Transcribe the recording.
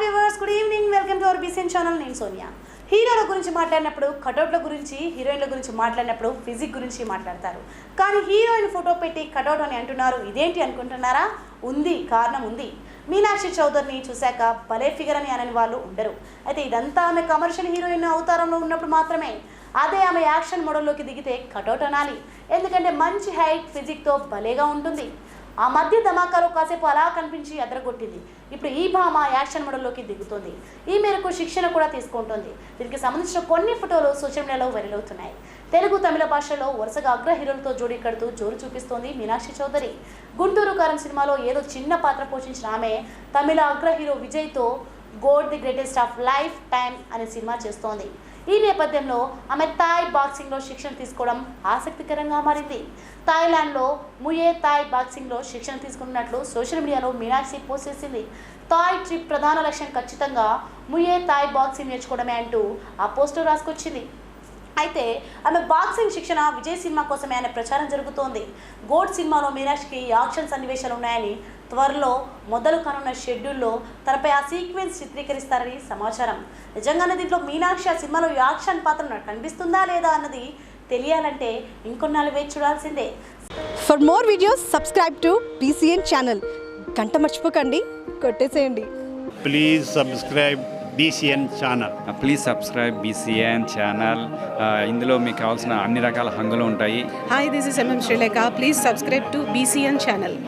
Viewers good evening welcome to our BCN channel నేను సోనియా. హీరోల గురించి మాట్లాడినప్పుడు కటౌట్ల గురించి హీరోయిన్ల గురించి మాట్లాడినప్పుడు ఫిజిక్ గురించి మాట్లాడతారు. కానీ హీరోయిన్ ఫోటో పెట్టి కటౌట్ అని అంటున్నారు ఇదేంటి అనుకుంటున్నారా? ఉంది కారణం ఉంది. మీనాక్షి చౌదరిని చూశాక భలే ఫిగర్ అని అనని వాళ్ళు ఉండరు. అయితే ఇదంతా ఆమె కమర్షియల్ హీరోయిన్ అవతారంలో ఉన్నప్పుడు మాత్రమే అదే ఆమె యాక్షన్ మోడల్లోకి దిగితే కటౌట్ అనాలి. ఎందుకంటే మంచి హైట్ ఫిజిక్తో భలేగా ఉంటుంది. ఆ మధ్య ధమాకాలో కాసేపు అలా కనిపించి ఎదరగొట్టింది. ఇప్పుడు ఈ భామ యాక్షన్ మోడల్లోకి దిగుతుంది. ఈ మేరకు శిక్షణ కూడా తీసుకుంటుంది. దీనికి సంబంధించిన కొన్ని ఫోటోలు సోషల్ మీడియాలో వైరల్ అవుతున్నాయి. తెలుగు తమిళ భాషలో వరుసగా అగ్ర హీరోలతో జోడీ కడుతూ జోరు చూపిస్తోంది మీనాక్షి చౌదరి. గుంటూరు కారం సినిమాలో ఏదో చిన్న పాత్ర పోషించిన ఆమె తమిళ అగ్ర hero విజయ్తో GOAT the greatest of life time అనే సినిమా చేస్తోంది. ఈ నేపథ్యంలో ఆమె థాయ్ బాక్సింగ్లో శిక్షణ తీసుకోవడం ఆసక్తికరంగా మారింది. థాయిలాండ్లో ముయే థాయ్ బాక్సింగ్లో శిక్షణ తీసుకున్నట్లు సోషల్ మీడియాలో మీనాక్షి పోస్ట్ చేసింది. థాయ్ ట్రిప్ ప్రధాన లక్ష్యం ఖచ్చితంగా ముయే థాయ్ బాక్సింగ్ నేర్చుకోవడమే అంటూ ఆ పోస్టర్ రాసుకొచ్చింది. అయితే ఆమె బాక్సింగ్ శిక్షణ విజయ్ సినిమా కోసమే అనే ప్రచారం జరుగుతోంది. గోడ్ సినిమాలో మీనాక్షికి యాక్షన్ సన్నివేశాలు ఉన్నాయని త్వరలో మొదలు కానున్న షెడ్యూల్లో తనపై ఆ సీక్వెన్స్ చిత్రీకరిస్తారని సమాచారం. నిజంగానే దీంట్లో మీనాక్షి ఆ సినిమాలో యాక్షన్ పాత్ర కనిపిస్తుందా లేదా అన్నది తెలియాలంటే ఇంకొన్నాళ్ళు వేచి చూడాల్సిందే. For more videos subscribe to BCN channel గంట మర్చిపోకండి కొట్టేసేయండి. Please subscribe BCN channel please subscribe BCN channel ఇందులో మీకు కావాల్సిన అన్ని రకాల హంగులు ఉంటాయి. This is MM Sri Lanka. Please subscribe to BCN channel.